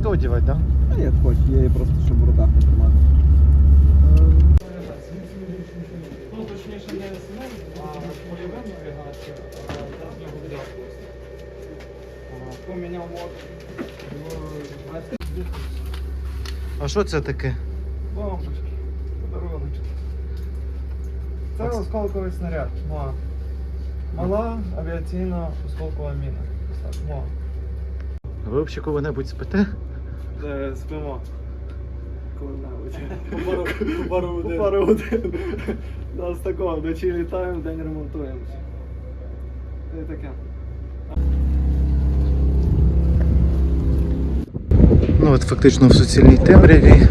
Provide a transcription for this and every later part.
каску одягати, так? А як хоч, я її просто щоб в руках не тримати. Ну, точніше, не СМ, а польова навігація, а. А, Поміняв мод. А що це таке? Бомбочки. Подаруночок. Це осколковий снаряд. МОА. Мала авіаційна осколкова міна. МОА. Ви взагалі коли-небудь спите? Е, Спимо. По пару По пару годин. Нас такого, вночі літаємо, вдень ремонтуємося. Це таке. Ну от фактично в суцільній темряві.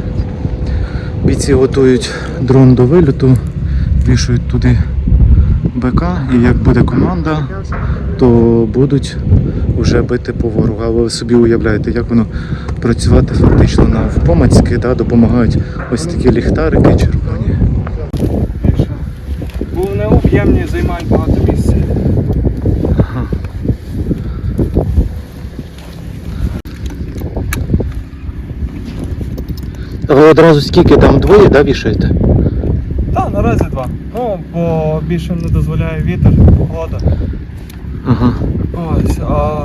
Бійці готують дрон до вильоту, вішають туди БК, і як буде команда, то будуть вже бити по ворогу. А ви собі уявляєте, як воно працювати фактично навпомацьки, да, допомагають ось такі ліхтарики червоні. Бо вони об'ємні займають багато місця. А ви одразу скільки там двоє да, вішаєте? Наразі два. Ну, бо більше не дозволяє вітер, погода. Ага. Ось, а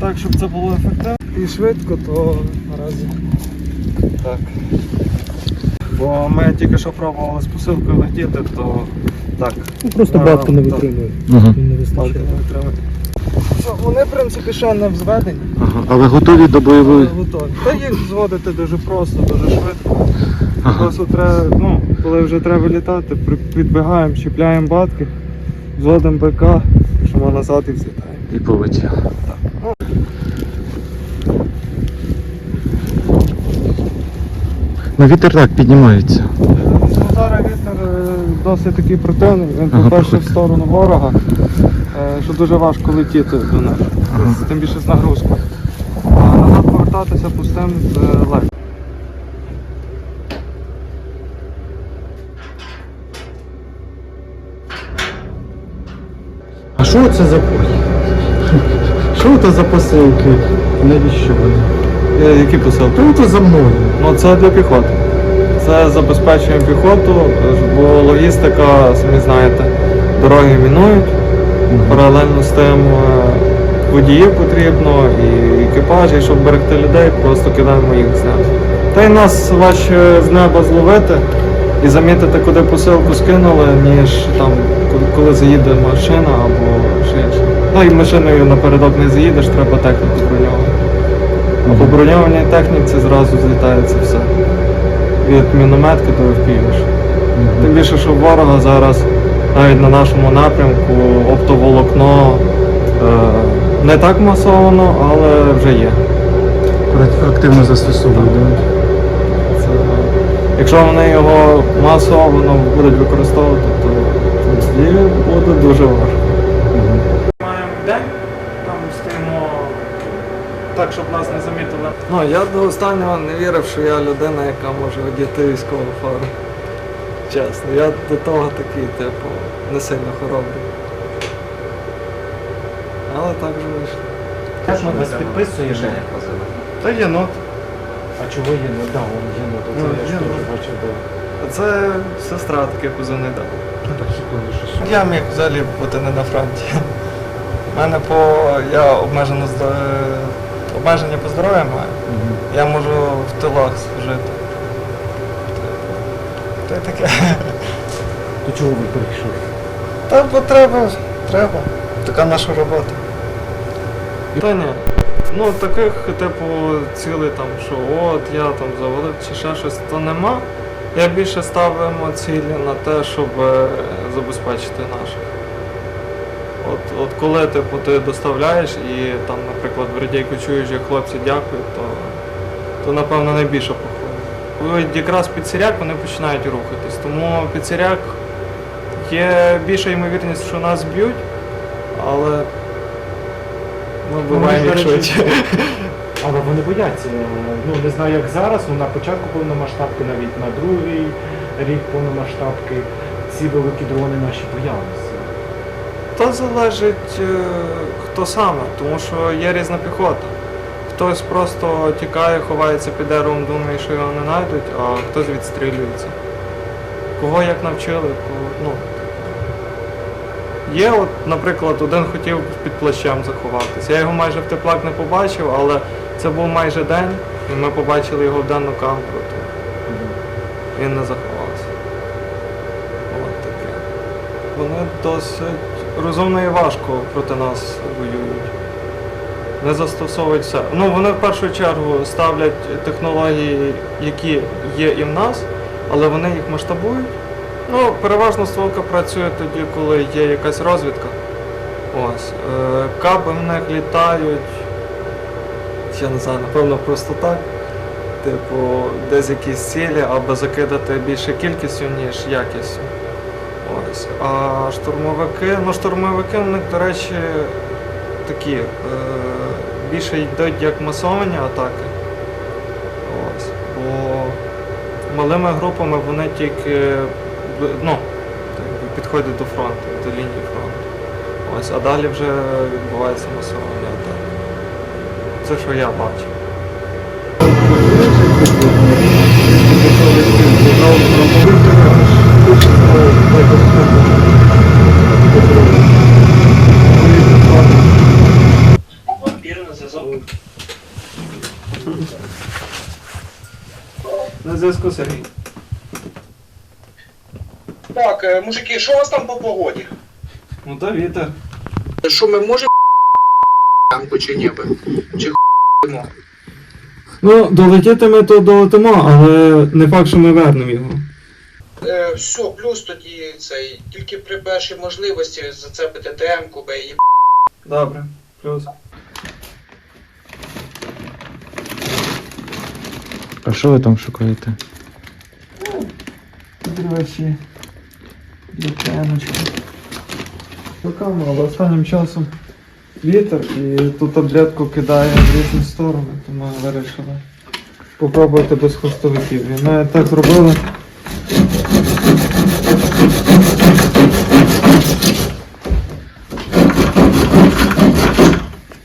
так, щоб це було ефективно і швидко, то наразі так. Бо ми тільки що пробували з посилкою летіти, то так. Ну просто А, батка не витримує. Ага. Він не вистачає. Вони, в принципі, ще не взведені. ага. А ви готові до але бойової? готові. Та їх зводити дуже просто, дуже швидко. Ага. Просто треба, ну, коли вже треба літати, при- підбігаємо, чіпляємо батки, зводимо БК, що ми назад і взлітаємо. І полетів. Ну вітер так піднімається. Ну, Зараз вітер е, досить такий противний. Він, Ага, по-перше, в сторону ворога, що дуже важко летіти до нас, Ага. тим більше з нагрузкою. А назад повертатися пустим е, легко. А що це за Що це за посилки? Навіщо вони? Е, Які посилки? Це за мною? Ну це для піхоти. Це забезпечує піхоту, е, бо логістика, самі знаєте, дороги мінують. Паралельно з тим е, водіїв потрібно і екіпажі, щоб берегти людей, просто кидаємо їх з неба. Та й нас важче з неба зловити і замітити, куди посилку скинули, ніж там, коли- заїде машина або ще інше. Ну і машиною напередок не заїдеш, треба техніку броньовану. А по броньованій техніці зразу злітається все. Від мінометки до FPV. Тим більше, що ворога зараз навіть на нашому напрямку оптоволокно е, не так масовано, але вже є. Активно застосовують? Це, якщо вони його масово будуть використовувати, то тоді буде дуже важко. Маємо день, там стоїмо так, щоб нас не замітили. Ну, я до останнього не вірив, що я людина, яка може одіти військову форму. Чесно, я до того такий, типу, не сильно хоробрий. Але так же вийшло. Як вас підписує Та єнот. А чого є? Ну да, он є, ну Ну, це я ж теж ну. бачив, да. Це сестра таке кузини дала. Так. Я міг взагалі бути не на фронті. У мене по. я обмежено здо- обмеження по здоров'ю маю. Я можу в тилах служити. Й таке. То чого ви прийшли? Та бо треба, треба. Така наша робота. Та ні. Ну таких, типу, цілей там, що от я там завалив чи ще щось, то нема. Я більше ставимо цілі на те, щоб е, забезпечити наших. От, от коли типу, ти доставляєш і там, наприклад, в радійку чуєш, як хлопці дякують, то, то напевно. От якраз під сіряк вони починають рухатись. Тому під сіряк є більша ймовірність, що нас б'ють, але ми буваємо їх швидше. Але вони бояться. Ну не знаю як зараз, ну на початку повномасштабки, навіть на другий рік повномасштабки, ці великі дрони наші боялися. То залежить е, хто саме, тому що є різна піхота. Хтось просто тікає, ховається під деревом, думає, що його не знайдуть, а хтось відстрілюється. Кого як навчили, кого, ну. Є, от, наприклад, один хотів під плащем заховатися. Я його майже в теплак не побачив, але це був майже день, і ми побачили його в денну камеру. Він не заховався. От таке. Вони досить розумно і важко проти нас воюють. Не застосовують все. Ну, вони в першу чергу ставлять технології, які є і в нас, але вони їх масштабують. Ну, переважно стволка працює тоді, коли є якась розвідка. Ось. Е, каби в них літають. Я не знаю, напевно, просто так. Типу, десь якісь цілі, аби закидати більше кількістю, ніж якістю. Ось. А штурмовики, ну штурмовики в них, до речі, такі е, більше йдуть як масовані атаки. Ось. Бо малими групами вони тільки ну, підходять до фронту, до лінії фронту. Ось, а далі вже відбуваються масовані атаки. Це що я бачу. На зв'язку Сергій. Так, е, мужики, що у вас там по погоді? Ну та вітер. Що ми можемо ранку чи ні? Чи х**мо? Ну, долетіти ми то долетимо, але не факт, що ми вернемо його. Е, все, плюс тоді цей, тільки при першій можливості зацепити ТМ-ку, бе і Добре, плюс. А що ви там шукаєте? Підривачі. Докемочки. Руками, але останнім часом вітер і ту таблетку кидає в різні сторони, тому вирішили попробувати без хвостовиків. І ми так зробили.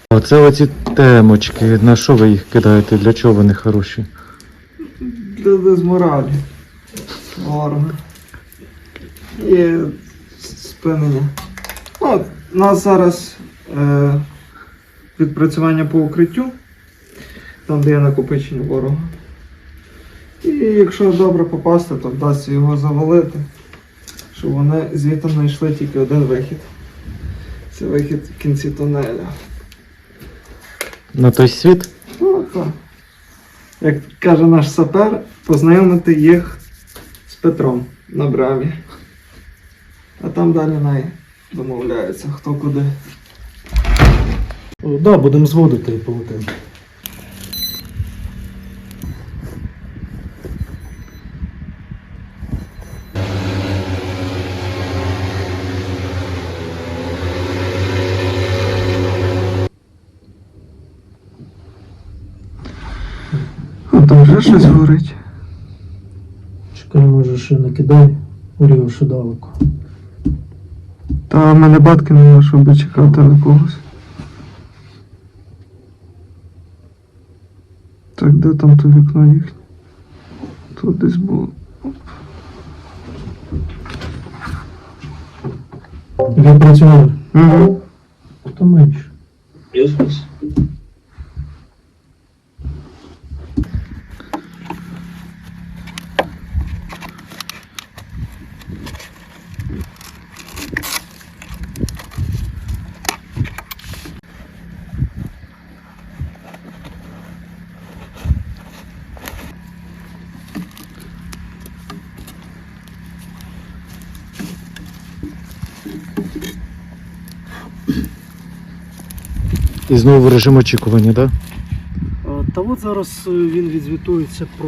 Оце оці темочки. На що ви їх кидаєте? Для чого вони хороші? Для дезморалі. Ворога. І спинення. Ну, у нас зараз е, відпрацювання по укриттю, там де є накопичення ворога. І якщо добре попасти, то вдасться його завалити. Щоб вони звідти знайшли тільки один вихід. Це вихід в кінці тунеля. На той світ? Ну, так. Як каже наш сапер, познайомити їх з Петром на брамі. А там далі най домовляються, хто куди. Так, да, будемо зводити і полетимо. А там вже щось горить. Чекай, може ще накидай, Оріо, що далеко. Та в мене батки нема, щоб чекати на когось. Так, де там то вікно їхнє? Тут десь було. Відпрацювали. Угу. Хто менше? І знову режим очікування, так? Е, Та от зараз е, він відзвітується про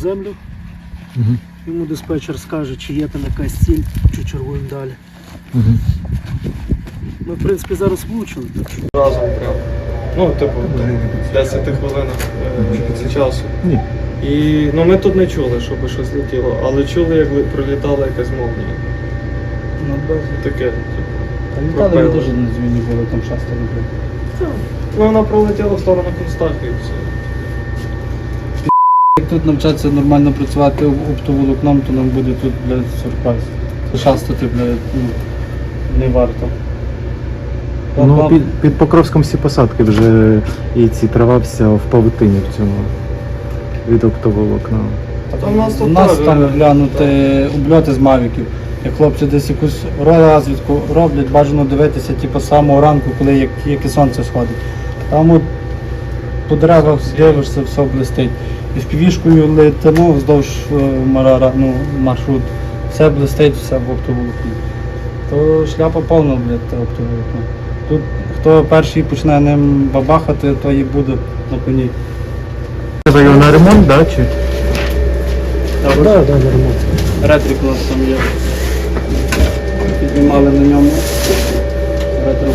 землю. Угу. Йому диспетчер скаже, чи є там якась ціль, чи чергуємо далі. Угу. Ми, в принципі, зараз влучили. Разом прям. Ну, типу, 10 хвилинах е, часу. Ні. І ну ми тут не чули, щоб щось летіло, але чули, як пролітала якась молнія. Таке. типу, Та літали, ми теж не були там часто робити. Ну, вона пролетіла в сторону Констахи і все. Як тут навчатися нормально працювати оптоволокном, то нам буде тут, блядь, сюрприз. Шастати, блядь, ну, не варто. Ну, під, під Покровськом всі посадки вже і ці трава вся в павутині в цьому від оптоволокна. А там у нас тут У нас теж, там е, глянути обльоти з мавіків. Як хлопці десь якусь розвідку роблять, бажано дивитися, типу, з самого ранку, коли як, яке сонце сходить. Там от по деревах дивишся, все блистить. І з півішкою летимо вздовж е, марара, ну, маршрут. Все блистить, все в оптоволокні. То шляпа повна, блядь, те оптоволокно. Тут хто перший почне ним бабахати, то і буде на коні. Тебе його на ремонт, да, чи? Так, да, да, Ретрік у нас там є. Піднімали на ньому. Ретрик